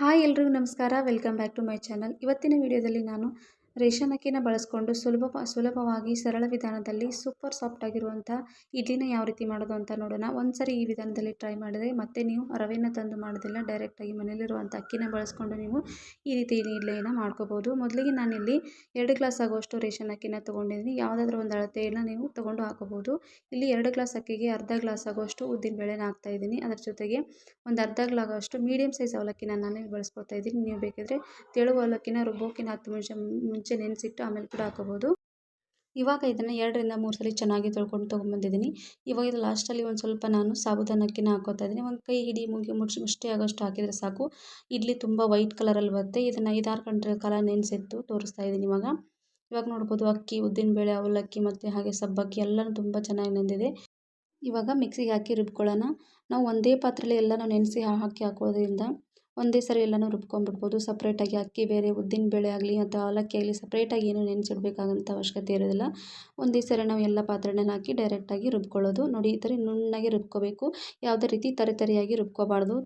Hi ಎಲ್ರಿಗೂ ನಮಸ್ಕಾರ. Welcome back to my channel. ಇವತ್ತಿನ ವಿಡಿಯೋದಲ್ಲಿ ನಾನು ರೇಷನ್ ಅಕ್ಕಿನ ಬಳಸ್ಕೊಂಡು ಸುಲಭ, ಸುಲಭವಾಗಿ ಸರಳ ವಿಧಾನದಲ್ಲಿ ಸೂಪರ್ ಸಾಫ್ಟ್ ಆಗಿರುವಂಥ ಇಡ್ಲಿನ ಯಾವ ರೀತಿ ಮಾಡೋದು ಅಂತ ನೋಡೋಣ. ಒಂದ್ಸರಿ ಈ ವಿಧಾನದಲ್ಲಿ ಟ್ರೈ ಮಾಡಿದ್ರೆ ಮತ್ತೆ ನೀವು ರವೆನ ತಂದು ಮಾಡೋದಿಲ್ಲ ಡೈರೆಕ್ಟಾಗಿ ಮನೇಲಿರುವಂಥ ಅಕ್ಕಿನ ಬಳಸ್ಕೊಂಡು ನೀವು ಈ ರೀತಿ ಇಡ್ಲಿನ ಮಾಡ್ಕೋಬೋದು ಮೊದಲಿಗೆ ನಾನಿಲ್ಲಿ ಎರಡು ಗ್ಲಾಸ್ ಆಗುವಷ್ಟು ರೇಷನ್ ಅಕ್ಕಿನ ತೊಗೊಂಡಿದ್ದೀನಿ. ಯಾವುದಾದ್ರೂ ಒಂದು ಅಳತೆಯನ್ನು ನೀವು ತೊಗೊಂಡು ಹಾಕೋಬೋದು ಇಲ್ಲಿ ಎರಡು ಗ್ಲಾಸ್ ಅಕ್ಕಿಗೆ ಅರ್ಧ ಗ್ಲಾಸ್ ಆಗುವಷ್ಟು ಹಾಕ್ತಾ ಇದ್ದೀನಿ. ಅದರ ಜೊತೆಗೆ ಒಂದು ಅರ್ಧ ಗ್ಲಾಸ್ ಮೀಡಿಯಮ್ ಸೈಜ್ ಅವಲಕ್ಕಿನ ನಾನು ಬಳಸ್ಕೊತಾ ಇದ್ದೀನಿ. ನೀವು ಬೇಕಿದ್ರೆ ತೆಳು ಅವಲಕ್ಕಿನ ರುಬ್ಬೋಕಿನ ಹತ್ತು ನಿಮಿಷ ಮುಂಚೆ ನೆನೆಸಿಟ್ಟು ಆಮೇಲೆ ಕೂಡ ಹಾಕೋಬೋದು ಇವಾಗ ಇದನ್ನು ಎರಡರಿಂದ ಮೂರು ಸಲ ಚೆನ್ನಾಗಿ ತೊಳ್ಕೊಂಡು ತೊಗೊಂಬಂದಿದ್ದೀನಿ ಇವಾಗ ಇದು ಲಾಸ್ಟಲ್ಲಿ ಒಂದು ಸ್ವಲ್ಪ ನಾನು ಸಾಬುದಾನ ಅಕ್ಕಿನ ಹಾಕೋತಾ ಇದ್ದೀನಿ. ಒಂದು ಕೈ ಹಿಡಿ ಮುಗಿ ಮುಚ್ಚಿ ಮುಷ್ಟಿ ಆಗೋಷ್ಟು ಹಾಕಿದರೆ ಸಾಕು. ಇಡ್ಲಿ ತುಂಬ ವೈಟ್ ಕಲರಲ್ಲಿ ಬರುತ್ತೆ. ಇದನ್ನು ಐದಾರು ಗಂಟೆ ಕಾಲ ನೆನೆಸಿಟ್ಟು ತೋರಿಸ್ತಾ ಇದ್ದೀನಿ ಇವಾಗ. ಇವಾಗ ನೋಡ್ಬೋದು ಅಕ್ಕಿ, ಉದ್ದಿನಬೇಳೆ, ಅವಲಕ್ಕಿ ಮತ್ತು ಹಾಗೆ ಸಬ್ಬಕ್ಕಿ ಎಲ್ಲನೂ ತುಂಬ ಚೆನ್ನಾಗಿ ನೆಂದಿದೆ. ಇವಾಗ ಮಿಕ್ಸಿಗೆ ಹಾಕಿ ರುಬ್ಕೊಳ್ಳೋಣ. ನಾವು ಒಂದೇ ಪಾತ್ರೆಯಲ್ಲಿ ಎಲ್ಲನೂ ನೆನೆಸಿ ಹಾಕಿ ಹಾಕೋದ್ರಿಂದ ಒಂದೇ ಸರಿ ಎಲ್ಲನೂ ರುಬ್ಕೊಂಡ್ಬಿಡ್ಬೋದು. ಸಪ್ರೇಟಾಗಿ ಅಕ್ಕಿ ಬೇರೆ, ಉದ್ದಿನ ಬೇಳೆ ಆಗಲಿ ಅಥವಾ ಅವಲಕ್ಕಿ ಆಗಲಿ ಸಪ್ರೇಟಾಗಿ ಏನು ನೆನೆಸಿಡ್ಬೇಕಾದಂಥ ಅವಶ್ಯಕತೆ ಇರೋದಿಲ್ಲ. ಒಂದೇ ಸರಿ ನಾವು ಎಲ್ಲ ಪಾತ್ರೆನ ಹಾಕಿ ಡೈರೆಕ್ಟಾಗಿ ರುಬ್ಕೊಳ್ಳೋದು. ನೋಡಿ, ಈ ಥರ ನುಣ್ಣಗೆ ರುಬ್ಕೋಬೇಕು. ಯಾವುದೇ ರೀತಿ ತರಿ ತರಿಯಾಗಿ ರುಬ್ಕೋಬಾರ್ದು.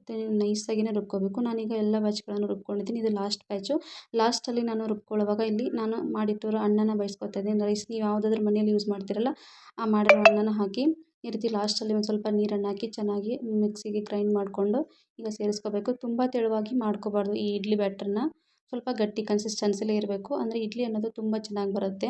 ನೈಸಾಗಿನೇ ರುಬ್ಕೋಬೇಕು. ನಾನೀಗ ಎಲ್ಲ ಬ್ಯಾಚ್ಗಳನ್ನು ರುಬ್ಕೊಂಡಿದ್ದೀನಿ. ಇದು ಲಾಸ್ಟ್ ಬ್ಯಾಚು. ಲಾಸ್ಟಲ್ಲಿ ನಾನು ರುಬ್ಕೊಳ್ಳುವಾಗ ಇಲ್ಲಿ ನಾನು ಮಾಡಿಟ್ಟಿರೋ ಅಣ್ಣನ ಬಯಸ್ಕೊತಾ ಇದ್ದೀನಿ. ರೈಸ್ ನೀವು ಯಾವುದಾದ್ರೂ ಮನೆಯಲ್ಲಿ ಯೂಸ್ ಮಾಡ್ತೀರಲ್ಲ, ಆ ಮಾಡಿರೋ ಅಣ್ಣನ ಹಾಕಿ ಈ ರೀತಿ ಲಾಸ್ಟಲ್ಲಿ ಒಂದು ಸ್ವಲ್ಪ ನೀರನ್ನು ಹಾಕಿ ಚೆನ್ನಾಗಿ ಮಿಕ್ಸಿಗೆ ಗ್ರೈಂಡ್ ಮಾಡಿಕೊಂಡು ಈಗ ಸೇರಿಸ್ಕೋಬೇಕು. ತುಂಬ ತೆಳುವಾಗಿ ಮಾಡ್ಕೋಬಾರ್ದು ಈ ಇಡ್ಲಿ ಬ್ಯಾಟರ್ನ ಸ್ವಲ್ಪ ಗಟ್ಟಿ ಕನ್ಸಿಸ್ಟೆನ್ಸಿಲೇ ಇರಬೇಕು. ಅಂದರೆ ಇಡ್ಲಿ ಅನ್ನೋದು ತುಂಬ ಚೆನ್ನಾಗಿ ಬರುತ್ತೆ.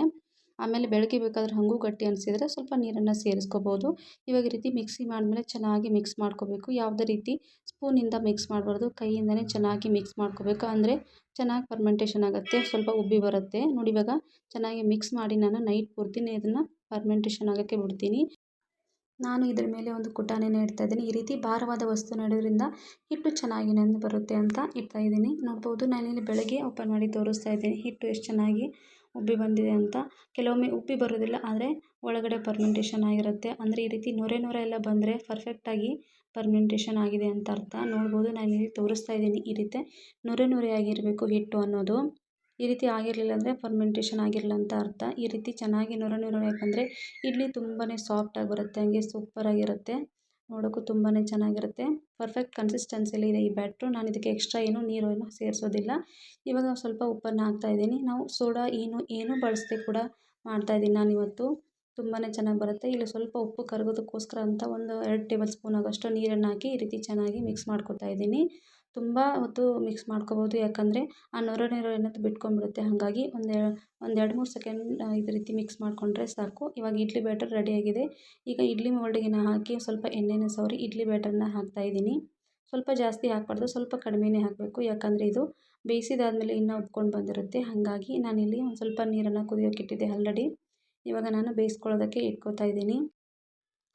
ಆಮೇಲೆ ಬೆಳಗ್ಗೆ ಬೇಕಾದ್ರೆ ಹಾಗೂ ಗಟ್ಟಿ ಅನಿಸಿದರೆ ಸ್ವಲ್ಪ ನೀರನ್ನು ಸೇರಿಸ್ಕೋಬೋದು. ಇವಾಗ ರೀತಿ ಮಿಕ್ಸಿ ಮಾಡಿದ್ಮೇಲೆ ಚೆನ್ನಾಗಿ ಮಿಕ್ಸ್ ಮಾಡ್ಕೋಬೇಕು. ಯಾವುದೇ ರೀತಿ ಸ್ಪೂನಿಂದ ಮಿಕ್ಸ್ ಮಾಡಬಾರ್ದು. ಕೈಯಿಂದನೇ ಚೆನ್ನಾಗಿ ಮಿಕ್ಸ್ ಮಾಡ್ಕೋಬೇಕು. ಅಂದರೆ ಚೆನ್ನಾಗಿ ಫರ್ಮೆಂಟೇಷನ್ ಆಗುತ್ತೆ. ಸ್ವಲ್ಪ ಉಬ್ಬಿ ಬರುತ್ತೆ. ನೋಡಿ ಇವಾಗ ಚೆನ್ನಾಗಿ ಮಿಕ್ಸ್ ಮಾಡಿ ನಾನು ನೈಟ್ ಪೂರ್ತಿನೇ ಇದನ್ನು ಫರ್ಮೆಂಟೇಷನ್ ಆಗೋಕ್ಕೆ ಬಿಡ್ತೀನಿ. ನಾನು ಇದರ ಮೇಲೆ ಒಂದು ಕುಟಾನೆ ಇಡ್ತಾ ಇದ್ದೀನಿ. ಈ ರೀತಿ ಭಾರವಾದ ವಸ್ತು ಇಡೋದ್ರಿಂದ ಹಿಟ್ಟು ಚೆನ್ನಾಗಿ ನೆಂದು ಬರುತ್ತೆ ಅಂತ ಇಡ್ತಾ ಇದ್ದೀನಿ. ನೋಡ್ಬೋದು ಇಲ್ಲಿ ಬೆಳಗ್ಗೆ ಓಪನ್ ಮಾಡಿ ತೋರಿಸ್ತಾ ಇದ್ದೀನಿ. ಹಿಟ್ಟು ಎಷ್ಟು ಚೆನ್ನಾಗಿ ಉಬ್ಬಿ ಬಂದಿದೆ ಅಂತ. ಕೆಲವೊಮ್ಮೆ ಉಬ್ಬಿ ಬರೋದಿಲ್ಲ, ಆದರೆ ಒಳಗಡೆ ಪರ್ಮೆಂಟೇಷನ್ ಆಗಿರುತ್ತೆ. ಅಂದರೆ ಈ ರೀತಿ ನೊರೆ ನೊರೆ ಎಲ್ಲ ಬಂದರೆ ಪರ್ಫೆಕ್ಟಾಗಿ ಪರ್ಮೆಂಟೇಷನ್ ಆಗಿದೆ ಅಂತ ಅರ್ಥ. ನೋಡ್ಬೋದು ಇಲ್ಲಿ ತೋರಿಸ್ತಾ ಇದ್ದೀನಿ ಈ ರೀತಿ ನೊರೆ ನೊರೆಯಾಗಿರಬೇಕು ಹಿಟ್ಟು ಅನ್ನೋದು. ಈ ರೀತಿ ಆಗಿರಲಿಲ್ಲ ಅಂದರೆ ಫರ್ಮೆಂಟೇಷನ್ ಆಗಿರಲಿಲ್ಲ ಅಂತ ಅರ್ಥ. ಈ ರೀತಿ ಚೆನ್ನಾಗಿ ನೊರೆ ನೊರೆ ಯಾಕಂದರೆ ಇಡ್ಲಿ ತುಂಬಾ ಸಾಫ್ಟಾಗಿ ಬರುತ್ತೆ, ಹಂಗೆ ಸೂಪರಾಗಿರುತ್ತೆ ನೋಡೋಕ್ಕೂ ತುಂಬಾ ಚೆನ್ನಾಗಿರುತ್ತೆ. ಪರ್ಫೆಕ್ಟ್ ಕನ್ಸಿಸ್ಟೆನ್ಸಿಲಿ ಇದೆ ಈ ಬ್ಯಾಟ್ರು ನಾನು ಇದಕ್ಕೆ ಎಕ್ಸ್ಟ್ರಾ ಏನು ನೀರು ಏನು ಸೇರಿಸೋದಿಲ್ಲ. ಇವಾಗ ಸ್ವಲ್ಪ ಉಪ್ಪನ್ನು ಹಾಕ್ತಾಯಿದ್ದೀನಿ ನಾವು ಸೋಡಾ ಏನು ಏನೂ ಬಳಸದೆ ಕೂಡ ಮಾಡ್ತಾಯಿದ್ದೀನಿ ನಾನಿವತ್ತು ತುಂಬಾ ಚೆನ್ನಾಗಿ ಬರುತ್ತೆ. ಇಲ್ಲಿ ಸ್ವಲ್ಪ ಉಪ್ಪು ಕರಗೋದಕ್ಕೋಸ್ಕರ ಅಂತ ಒಂದು ಎರಡು ಟೇಬಲ್ ಸ್ಪೂನ್ ಆಗೋಷ್ಟು ನೀರನ್ನು ಹಾಕಿ ಈ ರೀತಿ ಚೆನ್ನಾಗಿ ಮಿಕ್ಸ್ ಮಾಡ್ಕೊತಾ ಇದ್ದೀನಿ. ತುಂಬ ಹೊತ್ತು ಮಿಕ್ಸ್ ಮಾಡ್ಕೊಬೋದು. ಯಾಕಂದರೆ ಆ ನೊರೆ ನೊರೆ ಅನ್ನೋದು ಬಿಟ್ಕೊಂಡ್ಬಿಡುತ್ತೆ. ಹಾಗಾಗಿ ಒಂದು ಒಂದು ಎರಡು ಮೂರು ಸೆಕೆಂಡ್ ಇದೇ ರೀತಿ ಮಿಕ್ಸ್ ಮಾಡಿಕೊಂಡ್ರೆ ಸಾಕು. ಇವಾಗ ಇಡ್ಲಿ ಬ್ಯಾಟರ್ ರೆಡಿಯಾಗಿದೆ ಈಗ ಇಡ್ಲಿ ಮೋಲ್ಡಿಗೆನ ಹಾಕಿ ಸ್ವಲ್ಪ ಎಣ್ಣೆನ ಸವರಿ ಇಡ್ಲಿ ಬ್ಯಾಟರ್ನ ಹಾಕ್ತಾಯಿದ್ದೀನಿ ಸ್ವಲ್ಪ ಜಾಸ್ತಿ ಹಾಕ್ಬಾರ್ದು. ಸ್ವಲ್ಪ ಕಡಿಮೆನೇ ಹಾಕಬೇಕು. ಯಾಕಂದರೆ ಇದು ಬೇಯಿಸಿದಾದ್ಮೇಲೆ ಇನ್ನೂ ಉಬ್ಕೊಂಡು ಬಂದಿರುತ್ತೆ. ಹಾಗಾಗಿ ನಾನಿಲ್ಲಿ ಒಂದು ಸ್ವಲ್ಪ ನೀರನ್ನು ಕುದಿಯೋಕೆ ಇಟ್ಟಿದ್ದೆ ಆಲ್ರೆಡಿ. ಇವಾಗ ನಾನು ಬೇಯಿಸ್ಕೊಳ್ಳೋದಕ್ಕೆ ಇಟ್ಕೋತಾ ಇದ್ದೀನಿ.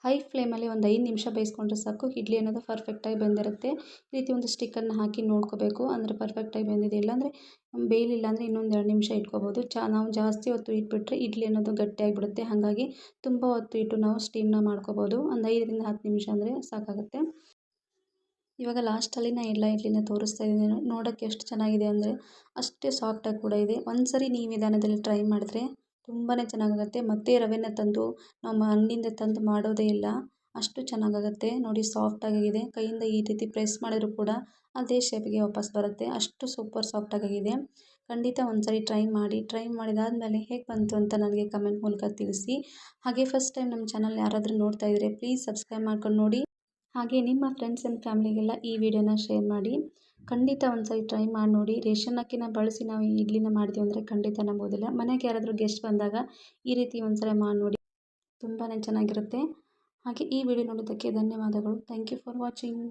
ಹೈ ಫ್ಲೇಮಲ್ಲಿ ಒಂದು ಐದು ನಿಮಿಷ ಬೇಯಿಸ್ಕೊಂಡ್ರೆ ಸಾಕು. ಇಡ್ಲಿ ಅನ್ನೋದು ಪರ್ಫೆಕ್ಟಾಗಿ ಬೆಂದಿರುತ್ತೆ. ಈ ರೀತಿ ಒಂದು ಸ್ಟಿಕ್ಕನ್ನು ಹಾಕಿ ನೋಡ್ಕೋಬೇಕು. ಅಂದರೆ ಪರ್ಫೆಕ್ಟಾಗಿ ಬೆಂದಿದೆ. ಇಲ್ಲಾಂದರೆ ಬೇಯಲಿಲ್ಲ ಅಂದರೆ ಇನ್ನೊಂದು ಎರಡು ನಿಮಿಷ ಇಟ್ಕೋಬೋದು. ಚ, ನಾವು ಜಾಸ್ತಿ ಹೊತ್ತು ಇಟ್ಬಿಟ್ರೆ ಇಡ್ಲಿ ಅನ್ನೋದು ಗಟ್ಟಿಯಾಗಿಬಿಡುತ್ತೆ ಹಾಗಾಗಿ ತುಂಬ ಹೊತ್ತು ಇಟ್ಟು ನಾವು ಸ್ಟೀಮ್ನ ಮಾಡ್ಕೋಬೋದು. ಒಂದು ಐದರಿಂದ ಹತ್ತು ನಿಮಿಷ ಅಂದರೆ ಸಾಕಾಗುತ್ತೆ. ಇವಾಗ ಲಾಸ್ಟಲ್ಲಿ ನಾನು ಎಲ್ಲ ಇಡ್ಲಿನ ತೋರಿಸ್ತಾ ಇದ್ದೀನಿ. ನೋಡೋಕ್ಕೆ ಎಷ್ಟು ಚೆನ್ನಾಗಿದೆ ಅಂದರೆ ಅಷ್ಟೇ ಸಾಫ್ಟಾಗಿ ಕೂಡ ಇದೆ. ಒಂದು ಸರಿ ನೀವು ವಿಧಾನದಲ್ಲಿ ಟ್ರೈ ಮಾಡಿದ್ರೆ ತುಂಬಾ ಚೆನ್ನಾಗಾಗುತ್ತೆ. ಮತ್ತೆ ರವೆನ ತಂದು ನಾವು ಅಂಗಡಿಯಿಂದ ತಂದು ಮಾಡೋದೇ ಇಲ್ಲ. ಅಷ್ಟು ಚೆನ್ನಾಗಾಗತ್ತೆ. ನೋಡಿ ಸಾಫ್ಟಾಗಿದೆ ಕೈಯಿಂದ ಈ ರೀತಿ ಪ್ರೆಸ್ ಮಾಡಿದ್ರು ಕೂಡ ಅದೇ ಶೇಪ್ಗೆ ವಾಪಸ್ ಬರುತ್ತೆ. ಅಷ್ಟು ಸೂಪರ್ ಸಾಫ್ಟಾಗಿದೆ ಖಂಡಿತ ಒಂದ್ಸರಿ ಟ್ರೈ ಮಾಡಿ. ಟ್ರೈ ಮಾಡಿದಾದಮೇಲೆ ಹೇಗೆ ಬಂತು ಅಂತ ನನಗೆ ಕಮೆಂಟ್ ಮೂಲಕ ತಿಳಿಸಿ. ಹಾಗೆ ಫಸ್ಟ್ ಟೈಮ್ ನಮ್ಮ ಚಾನಲ್ ಯಾರಾದರೂ ನೋಡ್ತಾ ಇದ್ದರೆ ಪ್ಲೀಸ್ ಸಬ್ಸ್ಕ್ರೈಬ್ ಮಾಡ್ಕೊಂಡು ನೋಡಿ. ಹಾಗೆ ನಿಮ್ಮ ಫ್ರೆಂಡ್ಸ್ ಆ್ಯಂಡ್ ಫ್ಯಾಮಿಲಿಗೆಲ್ಲ ಈ ವಿಡಿಯೋನ ಶೇರ್ ಮಾಡಿ. ಖಂಡಿತ ಒಂದು ಸರಿ ಟ್ರೈ ಮಾಡಿ ನೋಡಿ. ರೇಷನ್ ಅಕ್ಕಿನ ಬಳಸಿ ನಾವು ಇಡ್ಲಿನ ಮಾಡಿದ್ವಿ ಅಂದರೆ ಖಂಡಿತ ನಂಬೋದಿಲ್ಲ. ಮನೆಗೆ ಯಾರಾದರೂ ಗೆಸ್ಟ್ ಬಂದಾಗ ಈ ರೀತಿ ಒಂದು ಸರಿ ಮಾಡಿ ನೋಡಿ. ತುಂಬಾ ಚೆನ್ನಾಗಿರುತ್ತೆ. ಹಾಗೆ ಈ ವಿಡಿಯೋ ನೋಡೋದಕ್ಕೆ ಧನ್ಯವಾದಗಳು. Thank you for watching